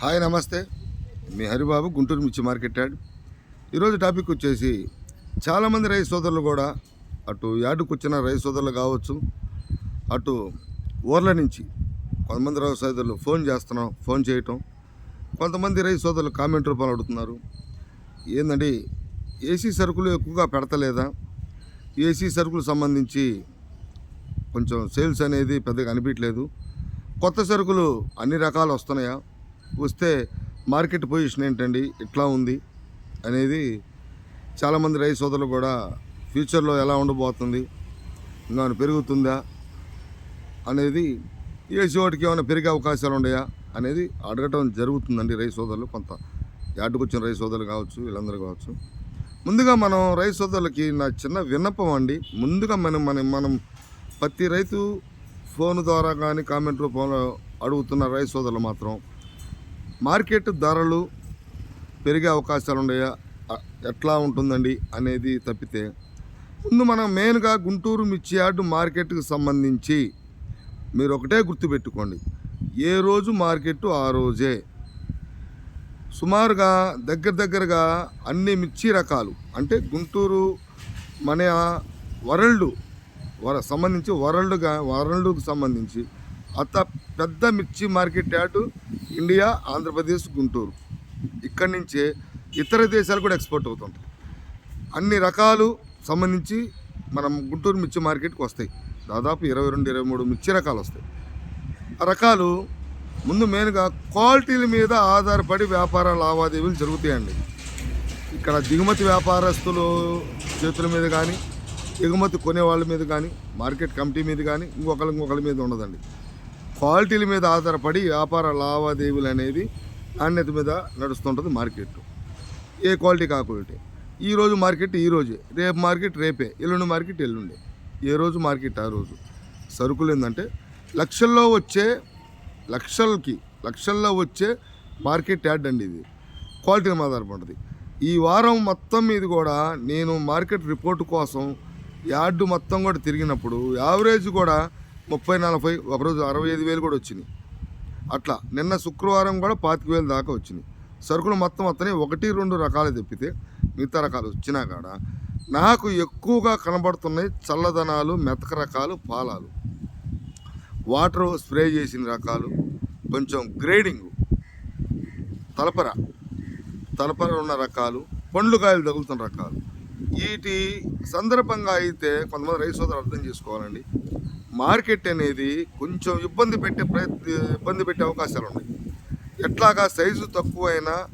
Hi నమస్తే. మీ హరిబాబు గుంటూరు మిర్చి market add. ఈరోజు టాపిక్ వచ్చేసి చాలామంది రైతు సోదరులు కూడా అటు యార్డుకు వచ్చిన రైతు సోదరులు కావచ్చు అటు ఊర్ల నుంచి కొంతమంది రైతు సోదరులు ఫోన్ చేస్తున్నాం ఫోన్ చేయటం. కొంతమంది రైతు సోదరులు కామెంట్ రూపంలో అడుగుతున్నారు. ఏందండి ఏసీ సరుకులు ఎక్కువగా పెడతలేదా? ఏసీ సరుకులు సంబంధించి కొంచెం సేల్స్ అనేది పెద్దగా అనిపించలేదు కొత్త సరుకులు అన్ని రకాలు వస్తున్నాయా? వస్తే మార్కెట్ పొజిషన్ ఏంటండి? ఇట్లా ఉంది? అనేది చాలామంది రైతు సోదరులు కూడా ఫ్యూచర్లో ఎలా ఉండబోతుంది? ఇంకా పెరుగుతుందా? అనేది ఏ చోటికి ఏమైనా పెరిగే అవకాశాలు ఉన్నాయా? అనేది అడగటం జరుగుతుందండి రైతు సోదరులు. కొంత యాడ్డుకు వచ్చిన రైతు సోదరులు కావచ్చు వీళ్ళందరూ కావచ్చు. ముందుగా మనం రైతు సోదరులకి నా చిన్న విన్నపం అండి. ముందుగా మనం మనం మనం ప్రతి రైతు ఫోన్ ద్వారా కానీ కామెంట్ రూపంలో అడుగుతున్న రైతు సోదరులు మాత్రం మార్కెట్ ధరలు పెరిగే అవకాశాలు ఉన్నాయా? ఎట్లా ఉంటుందండి అనేది తప్పితే ముందు మనం మెయిన్గా గుంటూరు మిర్చి యార్డు మార్కెట్కి సంబంధించి మీరు ఒకటే గుర్తుపెట్టుకోండి. ఏ రోజు మార్కెట్ ఆ రోజే. సుమారుగా దగ్గర దగ్గరగా అన్ని మిర్చి రకాలు అంటే గుంటూరు మన వరల్డ్ వర సంబంధించి వరల్డ్గా వరల్డ్కు సంబంధించి అత పెద్ద మిర్చి market yard India Andhra Pradesh Guntur. ఇక్కడి నుంచే ఇతర దేశాలు కూడా ఎక్స్పోర్ట్ అవుతుంటాయి. అన్ని రకాలు సంబంధించి మనం గుంటూరు మిర్చి మార్కెట్కి వస్తాయి. దాదాపు ఇరవై రెండు ఇరవై మూడు మిర్చి రకాలు వస్తాయి. ఆ రకాలు ముందు మెయిన్గా క్వాలిటీల మీద ఆధారపడి వ్యాపార లావాదేవీలు జరుగుతాయండి. ఇక్కడ దిగుమతి వ్యాపారస్తులు చేతుల మీద కానీ ఎగుమతి కొనే వాళ్ళ మీద కానీ మార్కెట్ కమిటీ మీద కానీ ఇంకొకరి ఇంకొకరి మీద ఉండదండి. క్వాలిటీల మీద ఆధారపడి వ్యాపార లావాదేవీలు అనేది నాణ్యత మీద నడుస్తుంటుంది మార్కెట్. ఏ క్వాలిటీ కాకుండా ఈరోజు ఈ రోజు మార్కెట్ ఈరోజే రేపు మార్కెట్ రేపే. ఎల్లుండి మార్కెట్ ఎల్లుండే. ఏ రోజు మార్కెట్ ఆ రోజు. సరుకులు ఏంటంటే లక్షల్లో వచ్చే లక్షలకి లక్షల్లో వచ్చే మార్కెట్ యార్డ్ అండి ఇది. క్వాలిటీ మీద ఆధారపడుతుంది. ఈ వారం మొత్తం మీద కూడా నేను మార్కెట్ రిపోర్ట్ కోసం యార్డు మొత్తం కూడా తిరిగినప్పుడు యావరేజ్ కూడా ముప్పై నలభై ఒకరోజు అరవై ఐదు వేలు కూడా వచ్చినాయి. అట్లా నిన్న శుక్రవారం కూడా పాతిక వేలు దాకా వచ్చినాయి. సరుకులు మొత్తం అతనే ఒకటి రెండు రకాలు తెప్పితే మిగతా రకాలు వచ్చినా కాడ నాకు ఎక్కువగా కనబడుతున్నాయి చల్లదనాలు మెతక రకాలు పాలాలు. వాటర్ స్ప్రే చేసిన రకాలు కొంచెం గ్రేడింగ్ తలపర తలపర ఉన్న రకాలు పండ్లు కాయలు తగులుతున్న రకాలు. వీటి సందర్భంగా అయితే కొంతమంది రైతు సోదరులు అర్థం చేసుకోవాలండి. మార్కెట్ అనేది కొంచెం ఇబ్బంది పెట్టే ప్రయత్న ఇబ్బంది పెట్టే అవకాశాలు ఉన్నాయి. ఎట్లాగా సైజు తక్కువైనా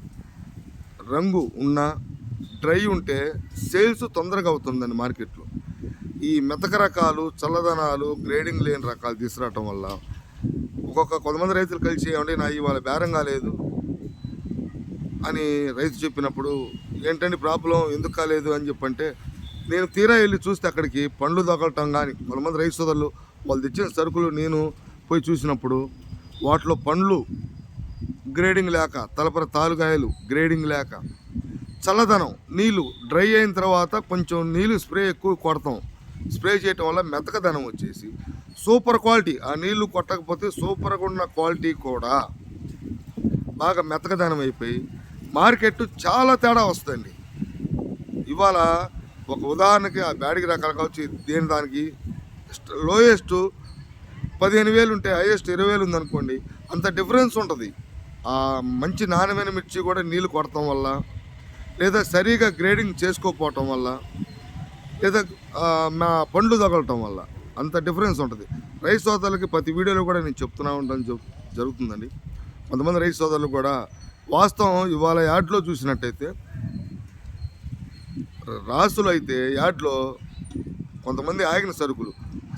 రంగు ఉన్న డ్రై ఉంటే సేల్స్ తొందరగా అవుతుందండి మార్కెట్లో. ఈ మెతక రకాలు చల్లదనాలు గ్రేడింగ్ లేని రకాలు తీసుకురావటం వల్ల ఒక్కొక్క కొంతమంది రైతులు కలిసి ఏమంటే నా ఇవాళ బేరంగా లేదు అని రైతు చెప్పినప్పుడు ఏంటండి ప్రాబ్లం? ఎందుకు కాలేదు? అని చెప్పంటే నేను తీరా వెళ్ళి చూస్తే అక్కడికి పండ్లు తగలటం కానీ కొంతమంది రైతు సోదరులు వాళ్ళు తెచ్చిన సరుకులు నేను పోయి చూసినప్పుడు వాటిలో పండ్లు గ్రేడింగ్ లేక తలపర తాలుగాయలు గ్రేడింగ్ లేక చల్లదనం నీళ్ళు డ్రై అయిన తర్వాత కొంచెం నీళ్ళు స్ప్రే ఎక్కువ కొడతాం. స్ప్రే చేయటం వల్ల మెతకదనం వచ్చేసి సూపర్ క్వాలిటీ. ఆ నీళ్ళు కొట్టకపోతే సూపర్గా ఉన్న క్వాలిటీ కూడా బాగా మెతకదనం అయిపోయి మార్కెట్ చాలా తేడా వస్తుంది ఇవాళ ఒక ఉదాహరణకి ఆ బ్యాడికి రకాలు కావచ్చు దేని దానికి? లోయెస్ట్ పదిహేను వేలు ఉంటే హైయెస్ట్ ఇరవై వేలు ఉందనుకోండి అంత డిఫరెన్స్ ఉంటుంది. ఆ మంచి నాణ్యమైన మిర్చి కూడా నీళ్ళు కొడటం వల్ల లేదా సరిగా గ్రేడింగ్ చేసుకోకపోవటం వల్ల లేదా మా పండ్లు తగలటం వల్ల అంత డిఫరెన్స్ ఉంటుంది. రైతు సోదరులకి ప్రతి వీడియోలో కూడా నేను చెప్తున్నా ఉంటాను జరుగుతుందండి. కొంతమంది రైతు సోదరులు కూడా వాస్తవం ఇవాళ యాడ్లో చూసినట్టయితే రాసులు అయితే యాడ్లో కొంతమంది ఆగిన సరుకులు.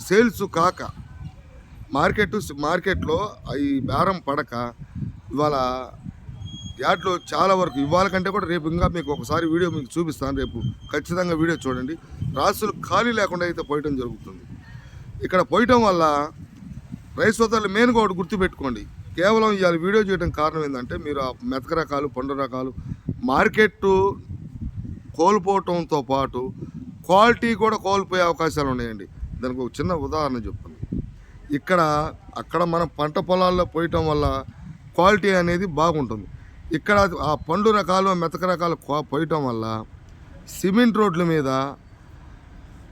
సేల్స్ కాక మార్కెట్ మార్కెట్లో ఈ బేరం పడక ఇవాళ యాడ్లో చాలా వరకు ఇవాళ కంటే కూడా రేపు ఇంకా మీకు ఒకసారి వీడియో మీకు చూపిస్తాను రేపు. ఖచ్చితంగా వీడియో చూడండి. రాసులు ఖాళీ లేకుండా అయితే పోయటం జరుగుతుంది. ఇక్కడ పోయటం వల్ల రైస్ సోదరులు మెయిన్గా ఒకటి గుర్తుపెట్టుకోండి. కేవలం ఇవాళ వీడియో చేయడం కారణం ఏంటంటే మీరు ఆ మెతక రకాలు పండు రకాలు మార్కెట్ కోల్పోవటంతో పాటు క్వాలిటీ కూడా కోల్పోయే అవకాశాలు ఉన్నాయండి. దానికి ఒక చిన్న ఉదాహరణ చెప్తాను ఇక్కడ అక్కడ మనం పంట పొలాల్లో పోయటం వల్ల క్వాలిటీ అనేది బాగుంటుంది. ఇక్కడ ఆ పండు రకాలు మెతక రకాలు కో- పోయటం వల్ల సిమెంట్ రోడ్ల మీద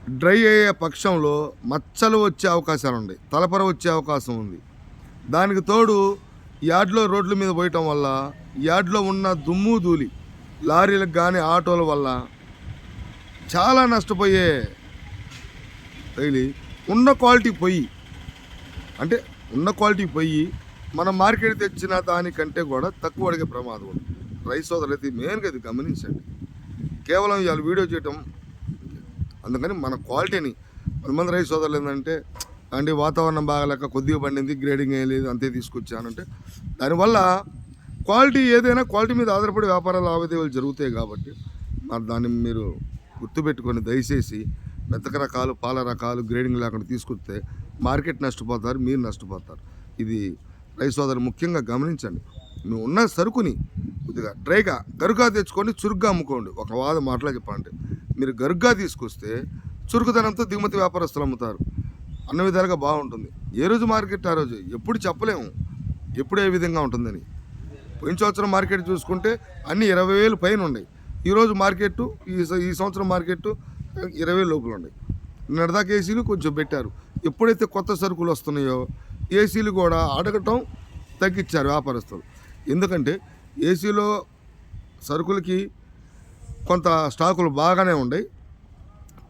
డ్రై అయ్యే పక్షంలో మచ్చలు వచ్చే అవకాశాలు ఉన్నాయి. తలపర వచ్చే అవకాశం ఉంది. దానికి తోడు యార్డ్లో రోడ్ల మీద పోయటం వల్ల యార్డ్లో ఉన్న దుమ్ము ధూళి లారీలకు కానీ ఆటోల వల్ల చాలా నష్టపోయే తగిలి ఉన్న క్వాలిటీ పొయ్యి అంటే ఉన్న క్వాలిటీ పొయ్యి మన మార్కెట్ తెచ్చిన దానికంటే కూడా తక్కువ అడిగే ప్రమాదం ఉంది. రైస్ సోదరులు అయితే మెయిన్గా ఇది గమనించండి. కేవలం ఇవాళ వీడియో చేయటం అందుకని మన క్వాలిటీని కొంతమంది రైస్ సోదరులు ఏంటంటే అంటే వాతావరణం బాగాలేక కొద్దిగా పండింది గ్రేడింగ్ ఏం లేదు అంతే తీసుకొచ్చానంటే దానివల్ల క్వాలిటీ ఏదైనా క్వాలిటీ మీద ఆధారపడి వ్యాపార లావాదేవీలు జరుగుతాయి కాబట్టి మరి దాన్ని మీరు గుర్తుపెట్టుకొని దయచేసి మెత్తక రకాలు పాల రకాలు గ్రేడింగ్ లేకుండా తీసుకొస్తే మార్కెట్ నష్టపోతారు మీరు నష్టపోతారు. ఇది రైస్ సోదరు ముఖ్యంగా గమనించండి. మేము ఉన్న సరుకుని కొద్దిగా డ్రైగా గరుగ్గా తెచ్చుకొని చురుగ్గా అమ్ముకోండి. ఒక వాద మాటలో చెప్పండి మీరు గరుగ్గా తీసుకొస్తే చురుకుదనంతో దిగుమతి వ్యాపారస్తులు అమ్ముతారు. అన్న విధాలుగా బాగుంటుంది. ఏ రోజు మార్కెట్ ఆ రోజు ఎప్పుడు చెప్పలేము. ఎప్పుడు ఏ విధంగా ఉంటుందని. పోయిన సంవత్సరం మార్కెట్ చూసుకుంటే అన్ని ఇరవై వేలు పైన ఉన్నాయి. ఈరోజు మార్కెట్ ఈ ఈ సంవత్సరం మార్కెట్ ఇరవై లోపల ఉన్నాయి. నిడదాక ఏసీలు కొంచెం పెట్టారు. ఎప్పుడైతే కొత్త సరుకులు వస్తున్నాయో ఏసీలు కూడా అడగటం తగ్గించారు వ్యాపారస్తులు. ఎందుకంటే ఏసీలో సరుకులకి కొంత స్టాకులు బాగానే ఉన్నాయి.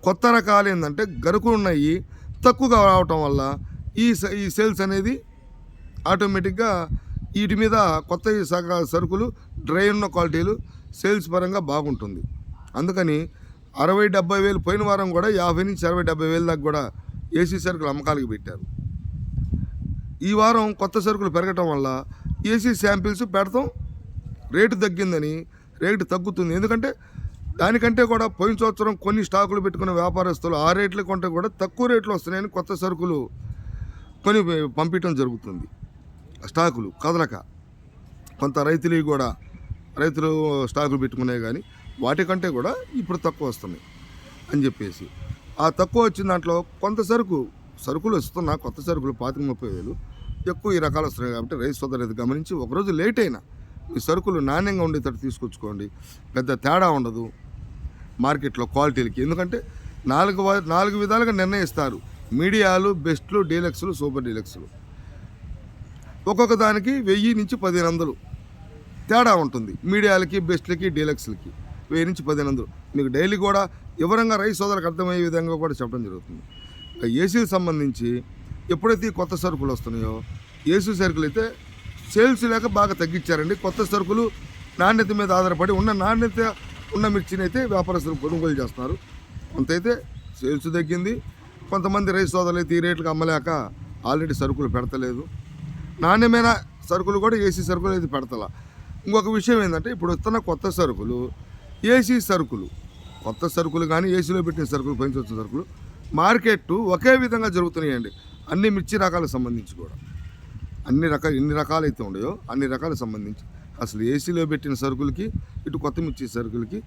కొత్త రకాలు ఏంటంటే గరుకులు ఉన్నాయి. తక్కువగా రావటం వల్ల ఈ ఈ సేల్స్ అనేది ఆటోమేటిక్గా వీటి మీద కొత్త సగ సరుకులు డ్రై ఉన్న క్వాలిటీలు సేల్స్ పరంగా బాగుంటుంది. అందుకని అరవై డెబ్బై వేలు పోయిన వారం కూడా యాభై నుంచి అరవై డెబ్బై వేలు దాకా కూడా ఏసీ సరుకులు అమ్మకాలకి పెట్టారు. ఈ వారం కొత్త సరుకులు పెరగటం వల్ల ఏసీ శాంపిల్స్ పెడతాం రేటు తగ్గిందని రేటు తగ్గుతుంది. ఎందుకంటే దానికంటే కూడా పోయిన సంవత్సరం కొన్ని స్టాకులు పెట్టుకున్న వ్యాపారస్తులు ఆ రేట్లు కొంటే కూడా తక్కువ రేట్లు వస్తున్నాయని కొత్త సరుకులు కొని పంపించడం జరుగుతుంది. స్టాకులు కదలక. కొంత రైతులు కూడా రైతులు స్టాకులు పెట్టుకునే కానీ వాటికంటే కూడా ఇప్పుడు తక్కువ వస్తున్నాయి అని చెప్పేసి. ఆ తక్కువ వచ్చిన దాంట్లో కొంత సరుకు సరుకులు వస్తున్నా కొత్త సరుకులు పాతిక ముప్పై వేలు ఎక్కువ ఈ రకాలు వస్తున్నాయి కాబట్టి రైతు సోదరు గమనించి ఒకరోజు లేట్ అయినా మీ సరుకులు నాణ్యంగా ఉండేటట్టు తీసుకొచ్చుకోండి. పెద్ద తేడా ఉండదు. మార్కెట్లో క్వాలిటీలకి ఎందుకంటే నాలుగు నాలుగు విధాలుగా నిర్ణయిస్తారు. మీడియాలు బెస్ట్లు డీలక్స్లు సూపర్ డీలక్స్లు. ఒక్కొక్క దానికి వెయ్యి నుంచి పదిహేను వందలు తేడా ఉంటుంది. మీడియాలకి బెస్ట్లకి డీలక్స్లకి వెయ్యి నుంచి పదిహేను వందలు. మీకు డైలీ కూడా వివరంగా రైస్ సోదరులకు అర్థమయ్యే విధంగా కూడా చెప్పడం జరుగుతుంది. ఏసీకి సంబంధించి ఎప్పుడైతే ఈ కొత్త సరుకులు వస్తున్నాయో ఏసీ సరుకులు అయితే సేల్స్ లేక బాగా తగ్గించారండి. కొత్త సరుకులు నాణ్యత మీద ఆధారపడి ఉన్న నాణ్యత ఉన్న మిర్చిని అయితే వ్యాపారస్తులు కొనుగోలు చేస్తున్నారు. కొంతైతే సేల్స్ తగ్గింది. కొంతమంది రైస్ సోదరులు అయితే ఈ రేట్లకు అమ్మలేక ఆల్రెడీ సరుకులు పెడతలేదు. నాణ్యమైన సరుకులు కూడా ఏసీ సరుకులు అయితే పెడతలా. ఇంకొక విషయం ఏంటంటే ఇప్పుడు వస్తున్న కొత్త సరుకులు ఏసీ సరుకులు కొత్త సరుకులు కానీ ఏసీలో పెట్టిన సరుకులు పెంచి వచ్చిన సరుకులు మార్కెట్ ఒకే విధంగా జరుగుతున్నాయండి. అన్ని మిర్చి రకాలకు సంబంధించి కూడా. అన్ని రకాలు ఎన్ని రకాలు అయితే ఉన్నాయో అన్ని రకాలకు సంబంధించి. అసలు ఏసీలో పెట్టిన సరుకులకి ఇటు కొత్త మిర్చి సరుకులకి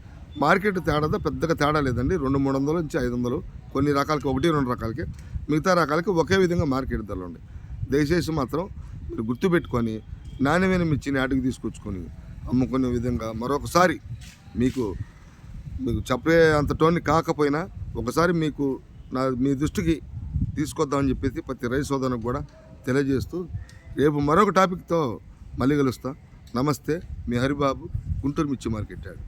మార్కెట్ తేడాతో పెద్దగా తేడా లేదండి. రెండు మూడు వందల నుంచి ఐదు వందలు కొన్ని రకాలకి ఒకటి రెండు రకాలకి మిగతా రకాలకి ఒకే విధంగా మార్కెట్ ధరలు ఉన్నాయి. దయచేసి మాత్రం మీరు గుర్తుపెట్టుకొని నాణ్యమైన మిర్చిని ఆటకి తీసుకొచ్చుకొని అమ్ముకునే విధంగా మరొకసారి మీకు మీకు చెప్పే అంత టోన్ కాకపోయినా ఒకసారి మీకు నా మీ దృష్టికి తీసుకొద్దామని చెప్పేసి ప్రతి రైతు సోదరునికి కూడా తెలియజేస్తూ రేపు మరొక టాపిక్తో మళ్ళీ కలుస్తా. నమస్తే మీ హరిబాబు గుంటూరు మిర్చి మార్కెట్ యార్డ్